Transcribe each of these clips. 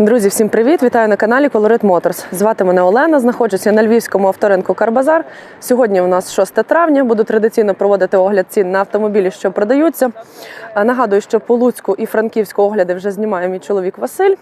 Друзі, всім привіт! Вітаю на каналі Colorit Motors. Звати мене Олена. Знаходжуся на львівському авторинку Карбазар. Сьогодні у нас 6 травня. Буду традиційно проводити огляд цін на автомобілі, що продаються. Е, Нагадую, що по Луцьку і Франківську огляди вже знімає мій чоловік Василь.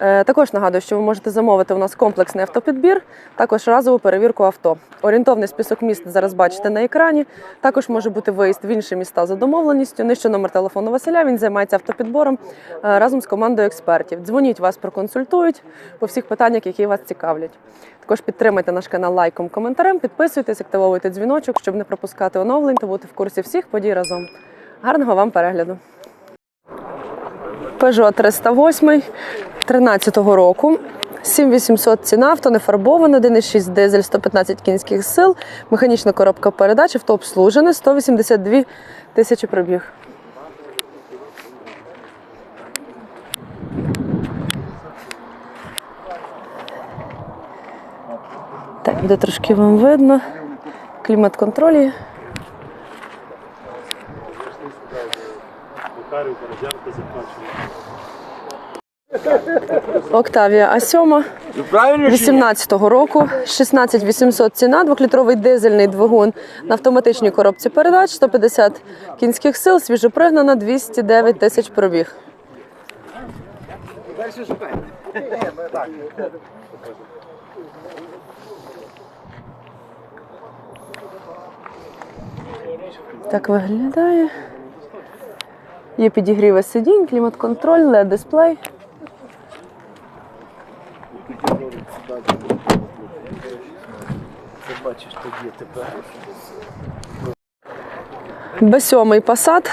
Е, Також нагадую, що ви можете замовити у нас комплексний автопідбір, також разову перевірку авто. Орієнтовний список міст зараз бачите на екрані. Також може бути виїзд в інші міста за домовленістю. Нижче номер телефону Василя. Він займається автопідбором е, разом з командою експертів. Дзвоніть, вас проконсультують по всіх питаннях, які вас цікавлять. Також підтримайте наш канал лайком, коментарем, підписуйтесь, активовуйте дзвіночок, щоб не пропускати оновлень та бути в курсі всіх подій разом. Гарного вам перегляду! Peugeot 308 13-го року. 7800 ціна, авто не фарбоване, 1,6 дизель, 115 кінських сил, механічна коробка передач, авто обслужене, 182 тисячі пробіг. Буде трошки вам видно. Бородянка закачує. Октавія А7 18-го року, 16 800 ціна, двохлітровий дизельний двигун на автоматичній коробці передач, 150 кінських сил, свіжопригнана, 209 тисяч пробіг. Так виглядає. Є підігріви сидінь, клімат-контроль, LED дисплей. Бачиш, тоді тепер. Б7 Passat.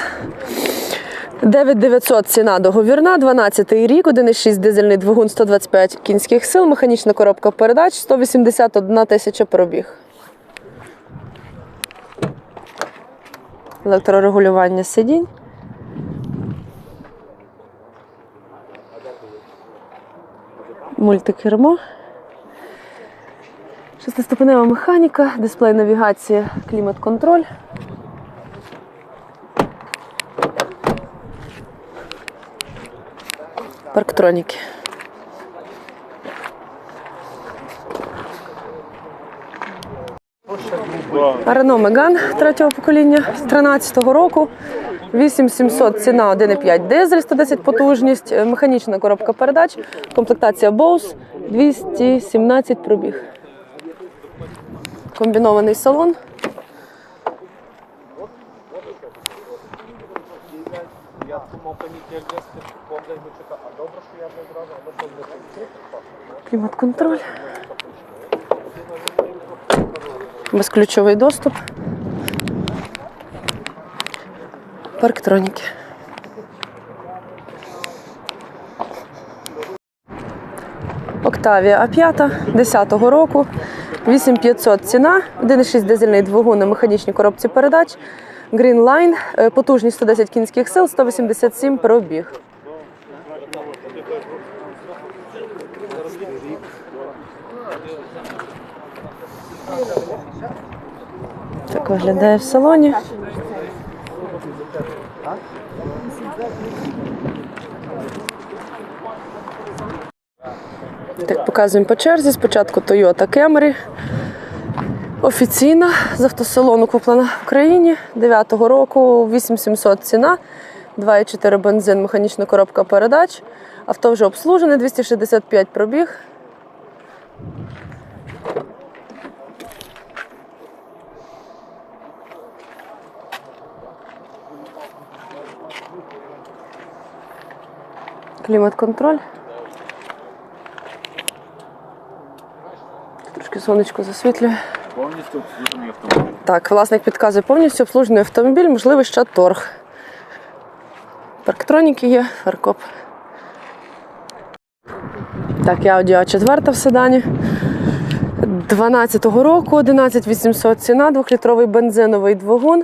9900 ціна договірна, 12-й рік, 1,6 дизельний двигун, 125 кінських сил, механічна коробка передач, 181 тисяча пробіг. Електрорегулювання сидінь. Мультикермо. Шестиступенева механіка, дисплей навігація, клімат-контроль. Парктроніки. Renault Megane третього покоління з 13-го року. 8700 ціна 1,5 дизель, 110 потужність, е, механічна коробка передач, комплектація Bose, 217 пробіг. Комбінований салон. Клімат-контроль. Безключовий доступ. Парктроніки. Октавія А5 10-го року. 8500 ціна, 1,6 дизельний двигун на механічній коробці передач. Green Line, е, потужність 110 кінських сил, 187 пробіг. Так виглядає в салоні. Так, показуємо по черзі. Спочатку Toyota Camry. Офіційна з автосалону куплена в Україні 9-го року, 8700 ціна, 2,4 бензин, механічна коробка передач. Авто вже обслужене, 265 пробіг. Клімат-контроль. Трошки сонечко засвітлює. Повністю обслужений автомобіль. Так, власник підказує повністю обслужений автомобіль, можливий ще торг. Парктроніки є, фаркоп. Так, я Audi A4 в седані. 12-го року, 11800 ціна, 2-літровий бензиновий двигун,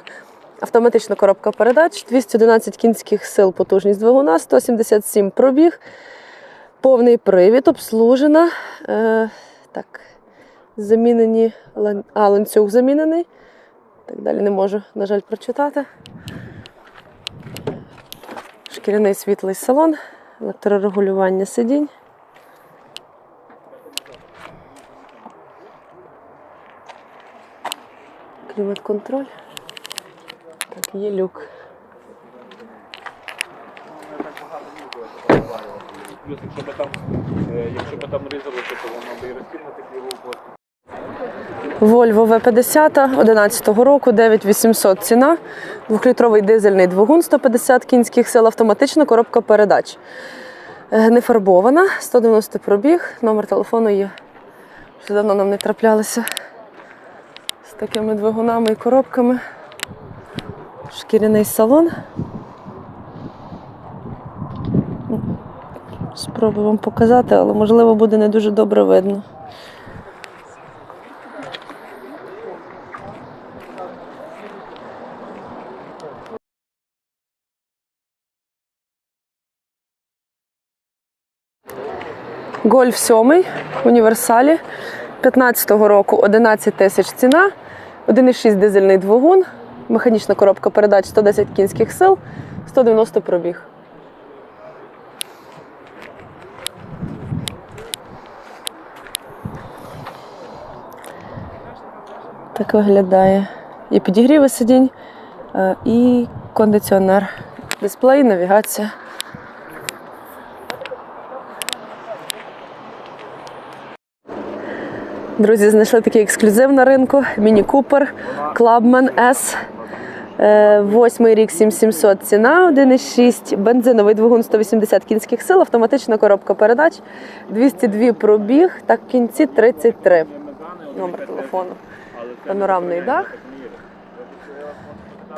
автоматична коробка передач, 211 кінських сил, потужність двигуна, 177 пробіг, повний привід, обслужена. Е, так, замінені, а, ланцюг замінений. Так далі не можу, на жаль, прочитати. Шкіряний світлий салон, електрорегулювання сидінь. Клімат-контроль. Так, є люк. Плюс, якщо б там, е, якщо б там різали, то воно б і розкинути такі вугоди. Volvo V50 11 року, 9800 ціна. Двохлітровий дизельний двигун 150 кінських сил, автоматична коробка передач. Е, Не фарбована, 190 пробіг, номер телефону є. Вже давно нам не траплялися з такими двигунами і коробками. Шкіряний салон. Спробую вам показати, але можливо буде не дуже добре видно. Гольф 7 в універсалі 15-го року 11 тисяч ціна, 1,6 дизельний двигун, механічна коробка передач 110 кінських сил, 190 пробіг. Так виглядає. І підігріви сидінь, е, і кондиціонер. Дисплей, навігація. Друзі, знайшли такий ексклюзив на ринку. Міні Купер Clubman S. Е, Восьмий рік 7700 ціна, 1,6, бензиновий двигун 180 кінських сил, автоматична коробка передач, 202 пробіг та в кінці 33. Номер телефону. Панорамний дах.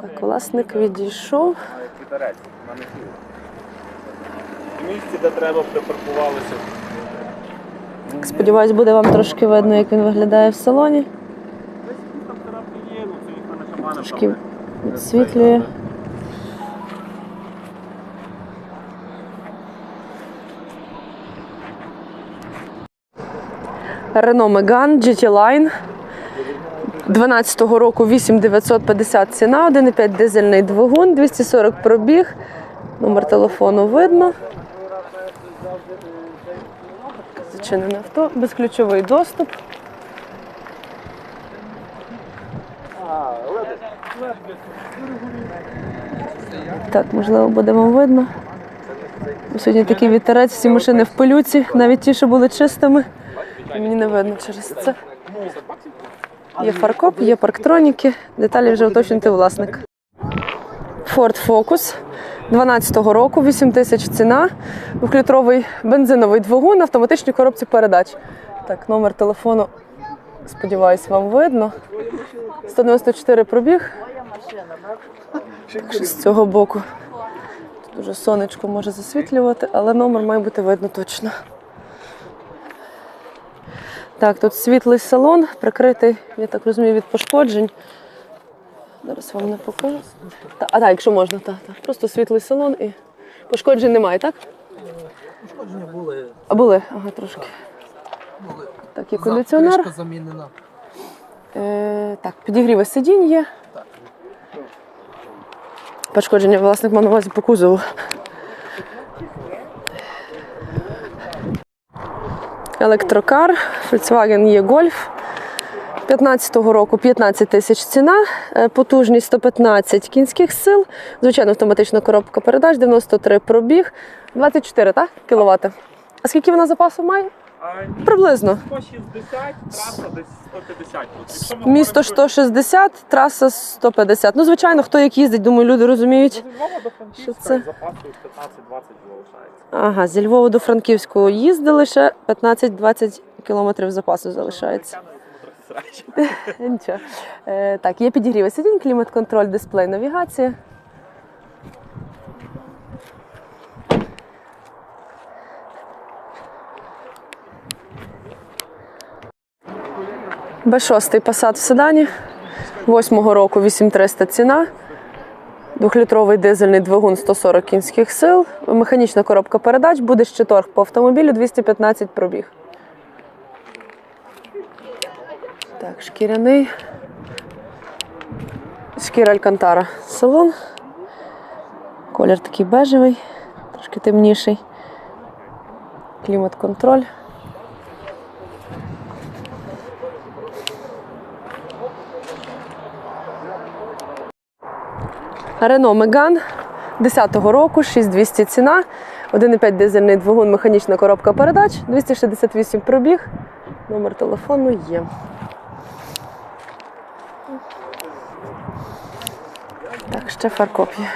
Так, власник відійшов. Місці, де треба, припаркувалися. Сподіваюсь, буде вам трошки видно, як він виглядає в салоні. Трошки відсвітлює. Renault Megane GT Line 12-го року 8950 ціна, 1,5 дизельний двигун, 240 пробіг. Номер телефону видно. Зачинене авто, безключовий доступ. Так, можливо, буде вам видно. Сьогодні такий вітерець, всі машини в пилюці, навіть ті, що були чистими. Мені не видно через це. Є фаркоп, є парктроніки. Деталі вже уточнити власник. Ford Focus 12-го року, 8 тисяч ціна, двохлітровий бензиновий двигун, автоматичній коробці передач. Так, номер телефону, сподіваюсь, вам видно. 194 пробіг. З цього боку. Тут дуже сонечко може засвітлювати, але номер має бути видно точно. Так, тут світлий салон, прикритий, я так розумію, від пошкоджень. Зараз вам не покажу. Та, а так, якщо можна, так, так. Просто світлий салон і пошкоджень немає, так? Пошкодження були, А були? Ага, трошки. були. Так, і кондиціонер. Кришка замінена. Е, так, підігріви сидінь є. Пошкодження власник мав на увазі по кузову. Електрокар, Volkswagen є Golf. 15-го року 15 тисяч ціна, е, потужність 115 кінських сил, звичайно, автоматична коробка передач, 93 пробіг, 24 так, кіловати. А скільки вона запасу має? Приблизно. 160, траса десь 150. От якщо Місто говоримо 160, траса 150. Ну, звичайно, хто як їздить, думаю, люди розуміють. Зі Львова до Франківська запасу 15-20 залишається. Ага, зі Львова до Франківського їздили ще 15-20 кілометрів запасу залишається. Нічого. Е, так, є підігріви сидінь, клімат-контроль, дисплей, навігація. Б6 Passat в седані. 8-го року 8300 ціна. Двохлітровий дизельний двигун 140 кінських сил, механічна коробка передач, буде ще торг по автомобілю 215 пробіг. Так, шкіряний. Шкіра Алькантара. Салон. Колір такий бежевий, трошки темніший. Клімат-контроль. Рено Меган 10-го року, 6200 ціна, 1,5 дизельний двигун, механічна коробка передач, 268 пробіг. Номер телефону є. Так, ще фаркоп є.